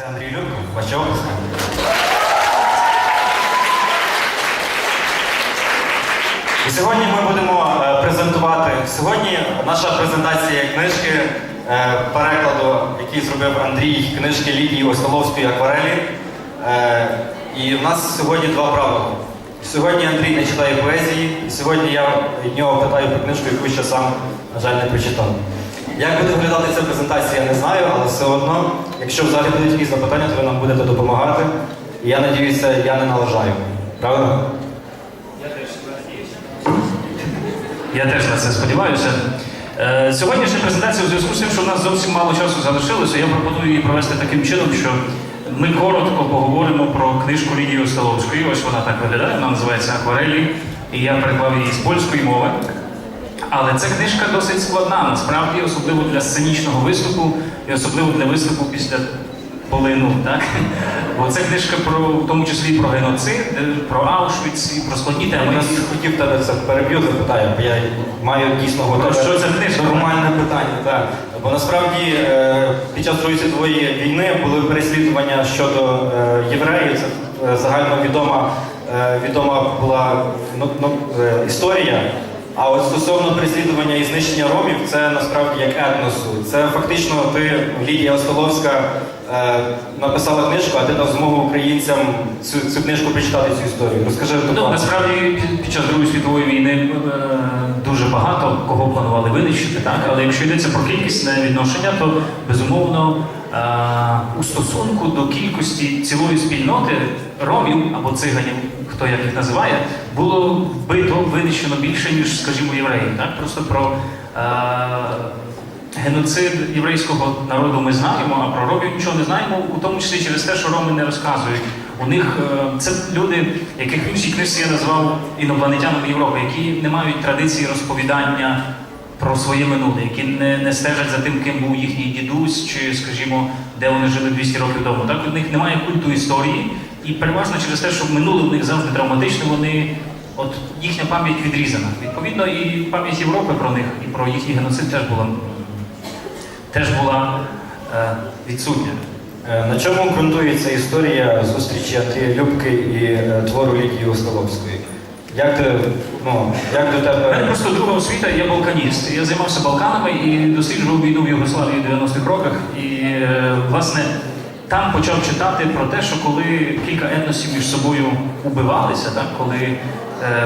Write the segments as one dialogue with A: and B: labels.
A: Це Андрій Любко, ваші. І сьогодні ми будемо е, презентувати. Сьогодні наша презентація книжки е, перекладу, який зробив Андрій, книжки Лідії Остоловської акварелі. Е, І в нас сьогодні два правила. Сьогодні Андрій не читає поезії, сьогодні я від нього питаю про книжку, яку ще сам, на жаль, не прочитав. Як буде виглядати ця презентація, я не знаю, але все одно, якщо взагалі будуть якісь запитання, то ви нам будете допомагати. І я надіюся, я не налажаю. Правда?
B: Я теж на це сподіваюся. Е, Сьогоднішня презентація у зв'язку з тим, що в нас зовсім мало часу залишилося, я пропоную її провести таким чином, що ми коротко поговоримо про книжку Лідії Остоловської. Ось вона так виглядає, вона називається Акварелі, і я переклав її з польської мови. Але ця книжка досить складна, насправді, особливо для сценічного виступу і особливо для виступу після полину. Так? Бо це книжка про, в тому числі про геноцид, е, про Аушвіц і про складні
A: Я
B: теми.
A: якраз хотів тебе це переб'ю, запитаю, бо я маю дійсно готове
B: що це книжка?
A: нормальне питання. Так. Бо насправді е, під час Другої світової війни були переслідування щодо е, євреїв. Це загальновідома відома була ну, ну, історія. А от стосовно переслідування і знищення ромів, це насправді як етносу. Це фактично ти, Лідія Остоловська, написала книжку, а ти дав змогу українцям цю, цю книжку прочитати цю історію. Розкажи
B: Ну, насправді під- час Другої світової війни е, дуже багато кого планували винищити, так? але якщо йдеться про кількісне відношення, то безумовно е, у стосунку до кількості цілої спільноти ромів або циганів, хто як їх називає, було вбито, винищено більше, ніж, скажімо, євреїв. Так? Просто про е, Геноцид єврейського народу ми знаємо, а про ромів нічого не знаємо, у тому числі через те, що роми не розказують. У них е, це люди, яких в іншій книжці я назвав інопланетянами Європи, які не мають традиції розповідання про своє минуле, які не, не стежать за тим, ким був їхній дідусь, чи, скажімо, де вони жили 200 років тому. Так у них немає культу історії, і переважно через те, що минуле у них завжди травматичне, вони от їхня пам'ять відрізана. Відповідно, і пам'ять Європи про них і про їхній геноцид теж була теж була е, відсутня.
A: Е, На чому ґрунтується історія зустрічі Любки і е, твору Лідії Остоловської? Як ти, ну, як до
B: У мене просто друга освіта, я балканіст. Я займався Балканами і досліджував війну в Югославії в 90-х роках. І власне там почав читати про те, що коли кілька етносів між собою убивалися, так коли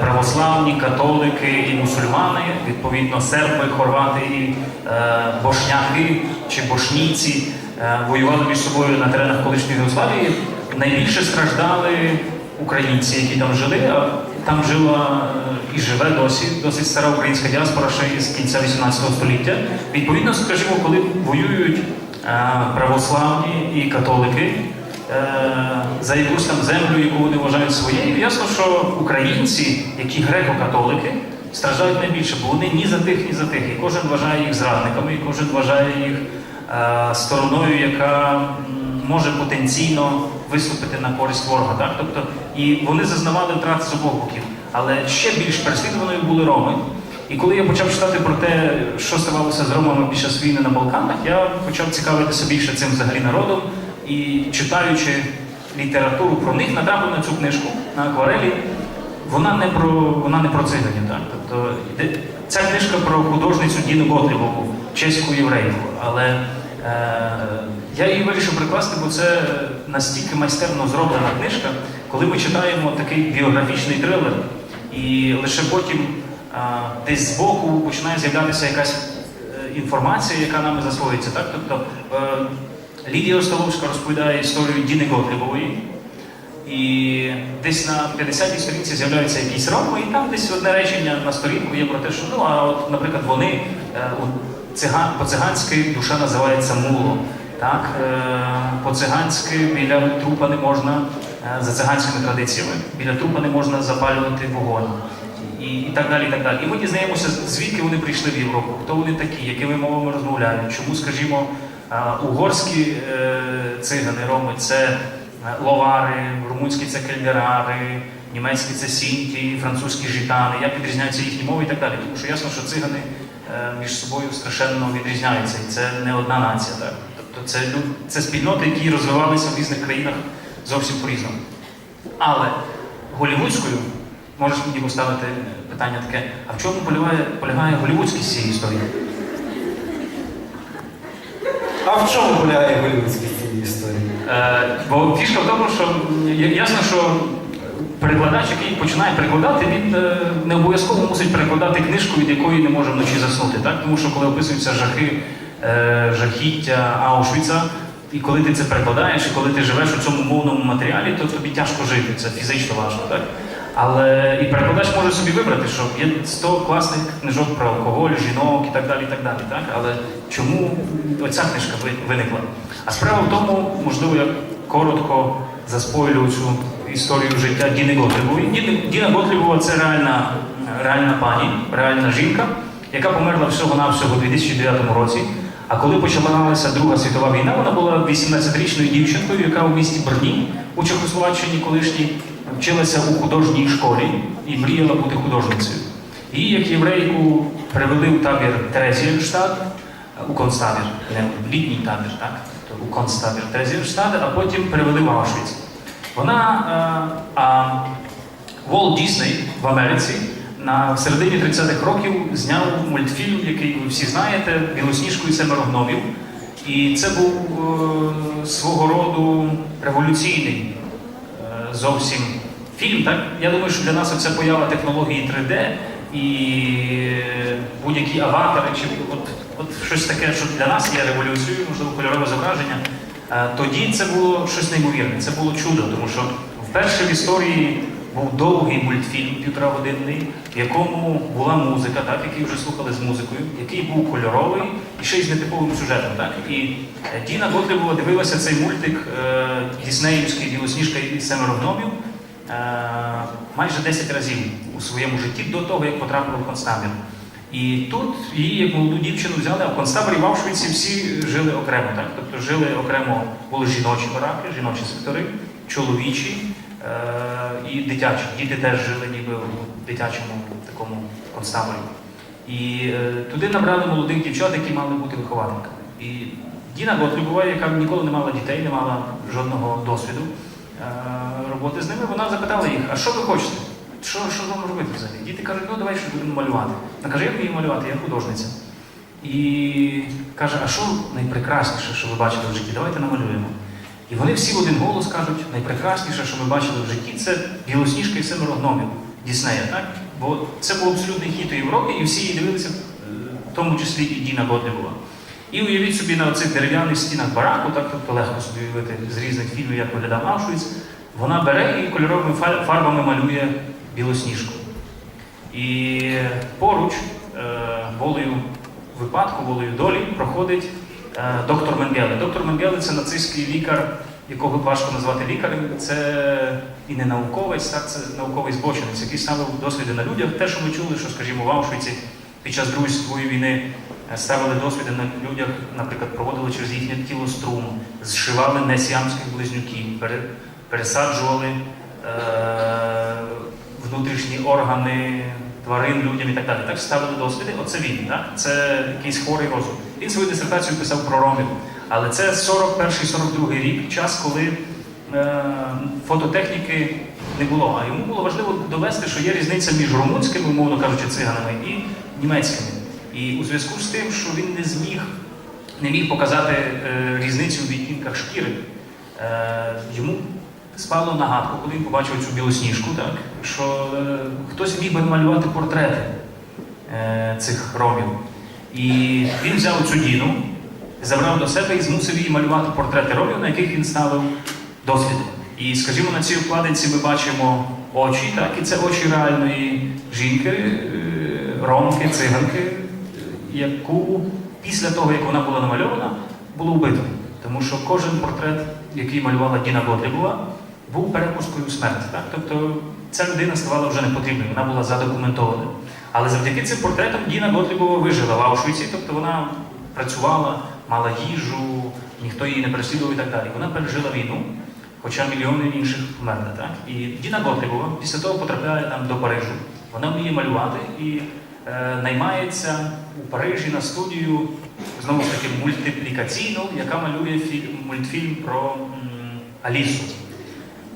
B: православні, католики і мусульмани, відповідно серби, хорвати і е, бошняки чи бошніці е, воювали між собою на теренах колишньої Югославії, найбільше страждали українці, які там жили. А там жила е, і живе досі досить стара українська діаспора ще із кінця 18 століття. Відповідно, скажімо, коли воюють е, православні і католики е, за якусь там землю, яку вони вважають своєю, ясно, що українці, які греко-католики, страждають найбільше, бо вони ні за тих, ні за тих. І кожен вважає їх зрадниками, і кожен вважає їх е, стороною, яка може потенційно виступити на користь ворога. Так? Тобто, і вони зазнавали втрат з обох боків. Але ще більш переслідуваною були роми. І коли я почав читати про те, що ставалося з ромами під час війни на Балканах, я почав цікавитися більше цим взагалі народом і читаючи літературу про них, натрапив на цю книжку на акварелі. Вона не про вона не про циганів, так. Тобто ця книжка про художницю Діну Готлібову, чеську єврейку. Але е, я її вирішив прикласти, бо це настільки майстерно зроблена книжка, коли ми читаємо такий біографічний трилер, і лише потім е, десь збоку починає з'являтися якась е, інформація, яка нами засвоюється. Так? Тобто е, Лідія Остоловська розповідає історію Діни Готлібової. І десь на 50-й сторінці з'являються якісь роми, і там десь одне речення на сторінку є про те, що ну, а от, наприклад, вони е, циган, по-циганськи душа називається муло. Так? Е, по-циганськи біля трупа не можна, е, за циганськими традиціями, біля трупа не можна запалювати вогонь. І, і так далі, і так далі. І ми дізнаємося, звідки вони прийшли в Європу, хто вони такі, якими мовами розмовляють, чому, скажімо, угорські е, цигани, роми це е, ловари, румунські це кельдерари, німецькі це сінті, французькі житани, як відрізняються їхні мови і так далі. Тому що ясно, що цигани е, між собою страшенно відрізняються, і це не одна нація. Так? Тобто це, це спільноти, які розвивалися в різних країнах зовсім по-різному. Але голівудською можеш мені поставити питання таке: а в чому полягає, полягає голівудськість цієї історії?
A: А в чому полягає голівудськість цієї історії?
B: Е, бо фішка в тому, що ясно, що перекладач, який починає перекладати, він е, не обов'язково мусить перекладати книжку, від якої не може вночі заснути. Так? Тому що коли описуються жахи, е, жахіття Аушвіца, і коли ти це перекладаєш, і коли ти живеш у цьому мовному матеріалі, то тобі тяжко жити, це фізично важко. Так? Але і перекладач може собі вибрати, що є 100 класних книжок про алкоголь, жінок і так далі. І так далі так? Але чому оця книжка виникла? А справа в тому, можливо, я коротко заспойлю цю історію життя Діни Готлібової. Діна Готлібова це реальна, реальна пані, реальна жінка, яка померла всього-навсього у 2009 році. А коли почалася Друга світова війна, вона була 18-річною дівчинкою, яка у місті Берні у Чехословаччині колишній вчилася у художній школі і мріяла бути художницею. Її, як єврейку, привели у табір Терезієнштадт, у концтабір, не в літній табір, так? У концтабір Терезієнштадт, а потім перевели в Аушвіц. Вона, е, а Волт Дісней в Америці на в середині 30-х років зняв мультфільм, який ви всі знаєте, Білосніжку і семеро гномів. І це був е, свого роду революційний е, зовсім фільм. Так? Я думаю, що для нас це поява технології 3D і е, будь-які аватари, чи от, от щось таке, що для нас є революцією, можливо, кольорове зображення. Е, Тоді це було щось неймовірне, це було чудо, тому що вперше в історії був довгий мультфільм півторагодинний, в якому була музика, так, який вже слухали з музикою, який був кольоровий і ще й з нетиповим сюжетом. Так. І е, Діна Готлібова дивилася цей мультик е, Діснеївський Білосніжка і семеро гномів майже 10 разів у своєму житті до того, як потрапила в концтабір. І тут її як молоду дівчину взяли, а в концтаборі в Аушвіці всі жили окремо. Так? Тобто жили окремо, були жіночі бараки, жіночі сектори, чоловічі е- і дитячі. Діти теж жили ніби в дитячому такому концтаборі. І е, туди набрали молодих дівчат, які мали бути виховательками. І Діна Готлюбова, яка ніколи не мала дітей, не мала жодного досвіду е, роботи з ними, вона запитала їх, а що ви хочете? Що, що вам робити взагалі? Діти кажуть, ну давай щось будемо малювати. Вона каже, як вмію малювати, я художниця. І каже, а що найпрекрасніше, що ви бачили в житті? Давайте намалюємо. І вони всі в один голос кажуть, найпрекрасніше, що ми бачили в житті, це білосніжка і семеро гномів Діснея, так? Бо це був абсолютний хіт у Європі, і всі її дивилися, е, в тому числі і Діна Готлібова. І уявіть собі на цих дерев'яних стінах бараку, так тобто легко собі уявити з різних фільмів, як виглядав Аушвіц, вона бере і кольоровими фарбами малює білосніжку. І поруч, е, волею випадку, волею долі, проходить е, доктор Менгеле. Доктор Менгеле це нацистський лікар, якого важко назвати лікарем. Це і не науковець, так, це науковий збочинець, який ставив досліди на людях. Те, що ми чули, що, скажімо, в Аушвіці під час Другої світової війни ставили досліди на людях, наприклад, проводили через їхнє тіло струм, зшивали несіамських близнюків, пересаджували е, внутрішні органи тварин людям і так далі. Так ставили досліди. Оце він, так? це якийсь хворий розум. Він свою дисертацію писав про ромів. Але це 41-42 рік, час, коли е, фототехніки не було. А йому було важливо довести, що є різниця між румунськими, умовно кажучи, циганами і німецькими. І у зв'язку з тим, що він не зміг, не міг показати е, різницю в відтінках шкіри, е, йому спало нагадку, коли він побачив цю білосніжку, так, що е, хтось міг би малювати портрети е, цих ромів. І він взяв цю діну, забрав до себе і змусив її малювати портрети ромів, на яких він ставив досліди. І, скажімо, на цій обкладинці ми бачимо очі, так, і це очі реальної жінки, е, ромки, циганки, яку після того, як вона була намальована, було вбито. Тому що кожен портрет, який малювала Діна Готлібова, був перепусткою смерті. Так? Тобто ця людина ставала вже непотрібною, вона була задокументована. Але завдяки цим портретам Діна Готлібова вижила в Аушвіці, тобто вона працювала, мала їжу, ніхто її не переслідував і так далі. Вона пережила війну, хоча мільйони інших померли. Так? І Діна Готлібова після того потрапляє там до Парижу. Вона вміє малювати і наймається у Парижі на студію знову ж таки мультиплікаційну, яка малює фільм, мультфільм про м, Алісу.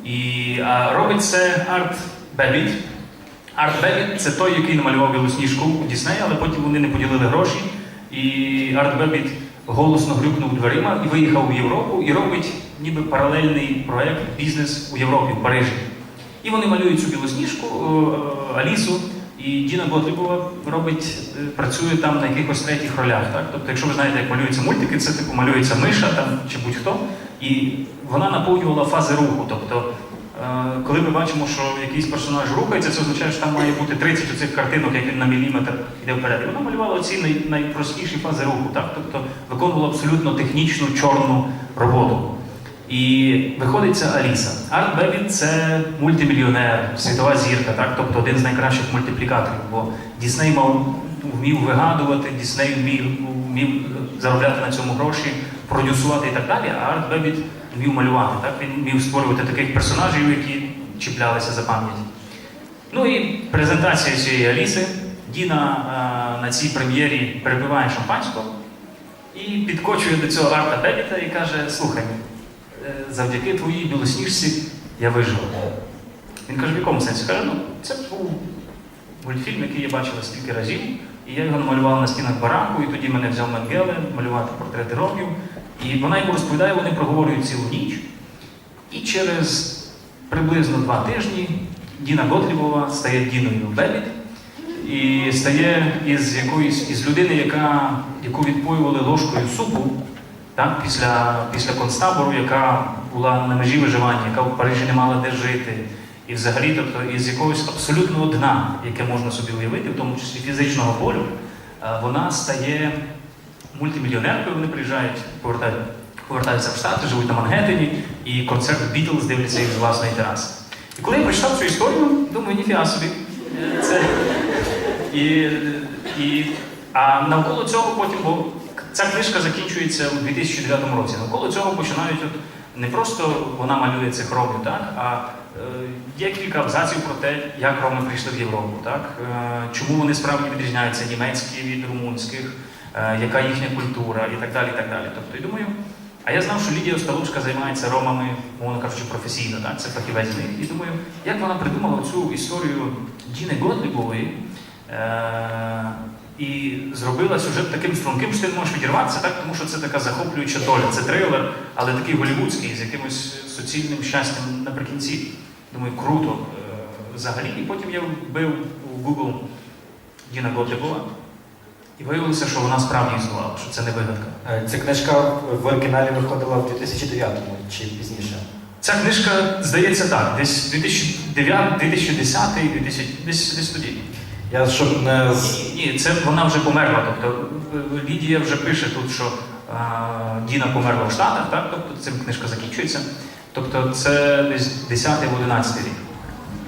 B: І а, робить це Арт Бебіт. Арт Бебіт це той, який намалював білосніжку у Діснеї, але потім вони не поділили гроші. І Арт Бебіт голосно грюкнув дверима і виїхав в Європу і робить ніби паралельний проект бізнес у Європі, в Парижі. І вони малюють цю білосніжку е, е, Алісу, і Діна Готлібова робить, е, працює там на якихось третіх ролях. Так? Тобто, якщо ви знаєте, як малюються мультики, це типу малюється миша там, чи будь-хто. І вона наповнювала фази руху. Тобто, е, коли ми бачимо, що якийсь персонаж рухається, це означає, що там має бути 30 оцих картинок, як він на міліметр йде вперед. І вона малювала най, найпростіші фази руху. Так? Тобто виконувала абсолютно технічну чорну роботу. І виходить Аліса. Арт Бебіт це мультимільйонер, світова зірка, так? тобто один з найкращих мультиплікаторів. Бо Дісней мав вмів вигадувати, Дісней вмів, вмів заробляти на цьому гроші, продюсувати і так далі. А Арт Бебіт вмів малювати. Так? Він вмів створювати таких персонажів, які чіплялися за пам'ять. Ну і презентація цієї Аліси. Діна е, на цій прем'єрі перебиває шампанського і підкочує до цього Арта Бебіта і каже: слухай, завдяки твоїй білосніжці я вижив. Він каже, в якому сенсі? Каже, ну це був мультфільм, який я бачила стільки разів, і я його намалювала на стінах бараку, і тоді мене взяв Менгеле малювати портрети ромів. І вона йому розповідає, вони проговорюють цілу ніч. І через приблизно два тижні Діна Готлібова стає Діною Бебіт і стає із якоїсь із людини, яка, яку відпоювали ложкою супу так, після, після концтабору, яка була на межі виживання, яка в Парижі не мала де жити. І взагалі, тобто, із якогось абсолютного дна, яке можна собі уявити, в тому числі фізичного болю, е, вона стає мультимільйонеркою, вони приїжджають, повертають, повертаються в Штати, живуть на Мангеттені, і концерт Бітлз дивляться їх з власної тераси. І коли я прочитав цю історію, думаю, ніфіга собі. Це... І, і... А навколо цього потім, бо ця книжка закінчується у 2009 році. Навколо цього починають от не просто вона малює цих ромів, так, а е, є кілька абзаців про те, як роми прийшли в Європу, так, е, чому вони справді відрізняються німецькі від румунських, е, яка їхня культура і так далі. і так далі. Тобто, і думаю, а я знав, що Лідія Осталушка займається ромами, мовно кажучи, професійно, так, це фахівець. І думаю, як вона придумала цю історію Діни Готлібової, Е, і зробила сюжет таким струнким, що ти не можеш відірватися, так? тому що це така захоплююча доля. Це трилер, але такий голівудський, з якимось суцільним щастям наприкінці. Думаю, круто е, взагалі. І потім я вбив у Google Діна Готлібова, і виявилося, що вона справді існувала, що це не вигадка.
A: Е, Ця книжка в оригіналі виходила в 2009-му чи пізніше.
B: Ця книжка, здається, так, десь 2009, 2010, 2000, десь, десь тоді.
A: Я щоб не
B: Ні, ні, це вона вже померла. Тобто е, Лідія вже пише тут, що е, Діна померла в Штатах, так? Тобто цим книжка закінчується. Тобто це десь 10-11 рік.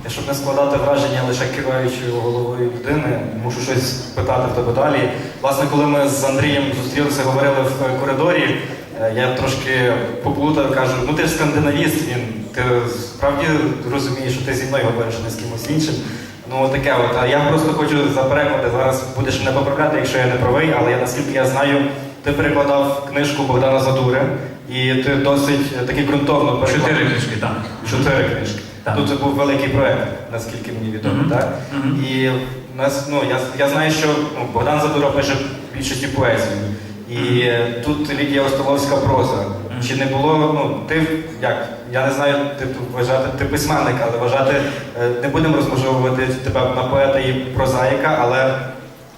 A: Я щоб не складати враження лише киваючою головою людини, мушу щось питати в тебе далі. Власне, коли ми з Андрієм зустрілися, говорили в коридорі, е, я трошки поплутав, кажу, ну ти ж скандинавіст, він ти справді розумієш, що ти зі мною говориш, а не з кимось іншим. Ну таке от. А я просто хочу за переклади. Зараз будеш мене поправляти, якщо я не правий, але я наскільки я знаю, ти перекладав книжку Богдана Задури, і ти досить таки ґрунтовно переклав.
B: Чотири книжки, так.
A: Чотири книжки.
B: Так.
A: Тут це був великий проект, наскільки мені відомо,
B: Мгм.
A: так?
B: Мгм.
A: І нас, ну, я, я знаю, що ну, Богдан Задура пише більшості поезію. І е, тут Лідія Остоловська проза. Чи не було, ну, ти як, я не знаю, ти вважати, ти письменник, але вважати, е, не будемо розмежовувати тебе на поета і прозаїка, але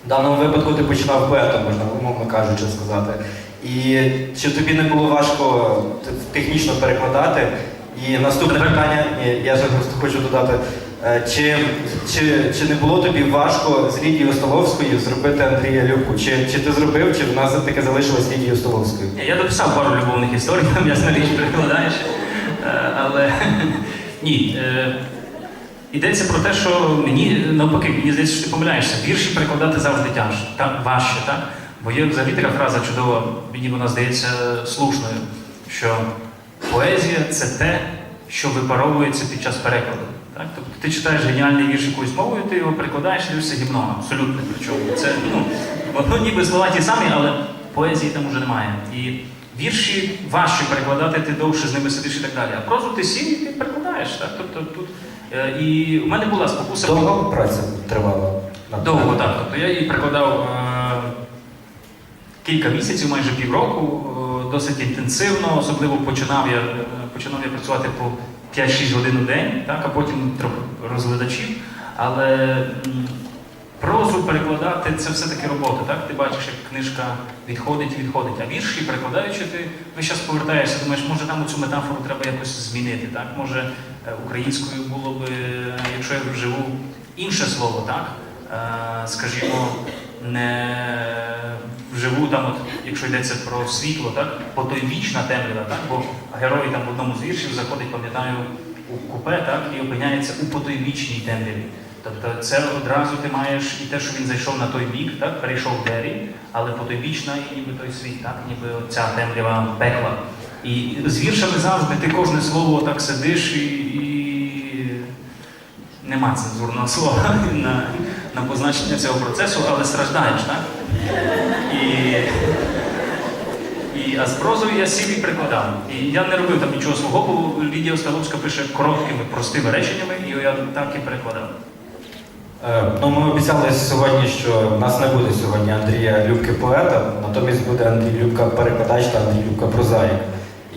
A: в даному випадку ти починав поетом, можна умовно кажучи сказати. І чи тобі не було важко технічно перекладати? І наступне питання, я ще просто хочу додати. е, Чи, чи, чи не було тобі важко з Лідією Остоловською зробити Андрія Любку? Чи, чи ти зробив, чи в нас таки залишилось Лідією Остоловською?
B: Ні, Я дописав пару любовних історій, там ясна річ перекладаєш. Е, Але ні. е, Йдеться про те, що мені навпаки, мені здається, що ти помиляєшся. Вірші перекладати завжди тяж, так, важче, так? Бо є взагалі така фраза чудова, мені вона здається слушною, що поезія це те, що випаровується під час перекладу. Так? Тобто ти читаєш геніальний вірш якоюсь мовою, ти його перекладаєш дивишся гімном, абсолютно причому. Це ну, воно ніби слова ті самі, але поезії там уже немає. І вірші важче перекладати, ти довше з ними сидиш і так далі. А прозу ти сів і ти перекладаєш. Так? Тобто тут. е, І в мене була спокуса.
A: Довго праця тривала?
B: Довго так. Тобто я її прикладав е, кілька місяців, майже півроку, е, досить інтенсивно. Особливо починав я, е, починав я працювати по 5-6 годин у день, так, а потім трохи розглядачів. Але прозу перекладати це все-таки робота. Так? Ти бачиш, як книжка відходить відходить. А вірші, перекладаючи, ти весь повертаєшся, думаєш, може там цю метафору треба якось змінити. Так? Може е, українською було би, е, якщо я вживу інше слово, так? Е, скажімо, не вживу там, от, якщо йдеться про світло, так? потойвічна темрява, так? бо герой там в одному з віршів заходить, пам'ятаю, у купе так? і опиняється у потойвічній темряві. Тобто це одразу ти маєш і те, що він зайшов на той бік, так? перейшов двері, але потойвічна і ніби той світ, так? ніби ця темрява пекла. І з віршами завжди ти кожне слово так сидиш і, і нема цензурного слова на, на позначення цього процесу, але страждаєш, так? І, і, а з прозою я сів і прикладав. І я не робив там нічого свого, бо Лідія Осталовська пише короткими, простими реченнями, і я так і перекладав.
A: Е, Ну, ми обіцяли сьогодні, що в нас не буде сьогодні Андрія Любки поета, натомість буде Андрій Любка перекладач та Андрій Любка прозаїк.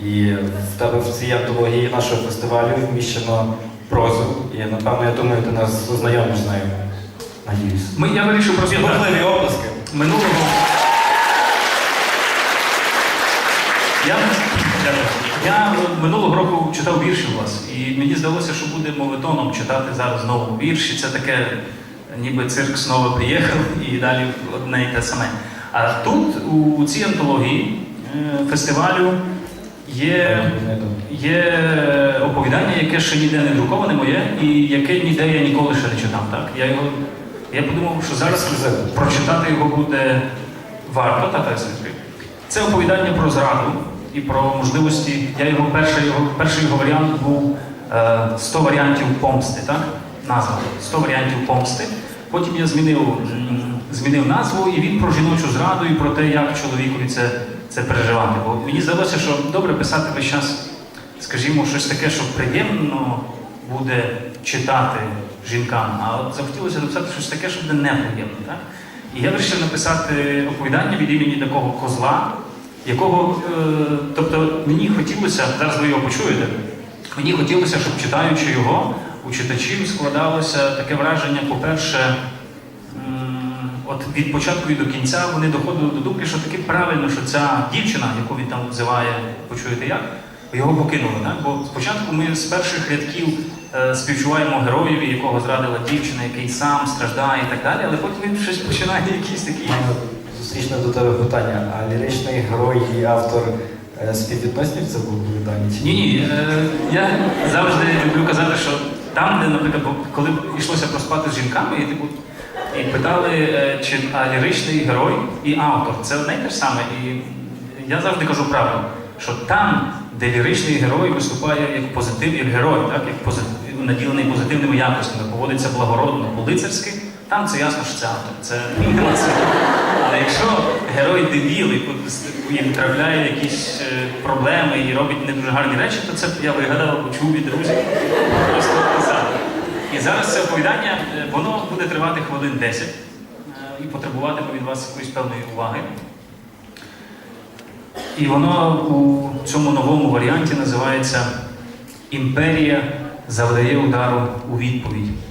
A: І в тебе в цій антології нашого фестивалю вміщено прозу. І напевно, я думаю, ти нас ознайомиш з нею. Надіюсь.
B: Ми, я вирішив просто.
A: Бурхливі оплески.
B: Минулого. Я, я минулого року читав вірші у вас, і мені здалося, що буде мовитоном читати зараз знову вірші. Це таке, ніби цирк знову приїхав і далі одне і те саме. А тут, у цій антології е, фестивалю, є, є оповідання, яке ще ніде не друковане моє, і яке ніде я ніколи ще не читав. Так? Я, його, я подумав, що зараз прочитати його буде варто, та та. Це оповідання про зраду і про можливості. Я його перший його, перший його варіант був е, 100 варіантів помсти, так? Назва 100 варіантів помсти. Потім я змінив, змінив назву, і він про жіночу зраду і про те, як чоловікові це, це переживати. Бо мені здалося, що добре писати весь час, скажімо, щось таке, що приємно буде читати жінкам. А от захотілося написати щось таке, що буде неприємно. Так? І я вирішив написати оповідання від імені такого козла, якого, е, тобто мені хотілося, зараз ви його почуєте, мені хотілося, щоб читаючи його, у читачів складалося таке враження, по-перше, от від початку і до кінця вони доходили до думки, що таки правильно, що ця дівчина, яку він там називає, почуєте як, його покинули. Так? Бо спочатку ми з перших рядків е, співчуваємо героєві, якого зрадила дівчина, який сам страждає і так далі, але потім він щось починає якісь такі.
A: У до тебе питання. А ліричний герой і автор е, співвідносні в цьому виданні?
B: Ні, ні. е, Я завжди люблю казати, що там, де, наприклад, коли йшлося проспати з жінками, і типу. І питали, е, чи а ліричний герой і автор. Це одне й те ж саме. І я завжди кажу правду, що там, де ліричний герой виступає як позитив, як герой, так, як позитив, наділений позитивними якостями, поводиться благородно, по-лицарськи, там це ясно, що це автор. Це нема Але якщо герой дебіл і втрапляє якісь е, проблеми і робить не дуже гарні речі, то це я вигадав, почув від друзів, просто писав. І зараз це оповідання, е, воно буде тривати хвилин 10 е, і потребуватиме від вас якоїсь певної уваги. І воно у цьому новому варіанті називається Імперія завдає удару у відповідь.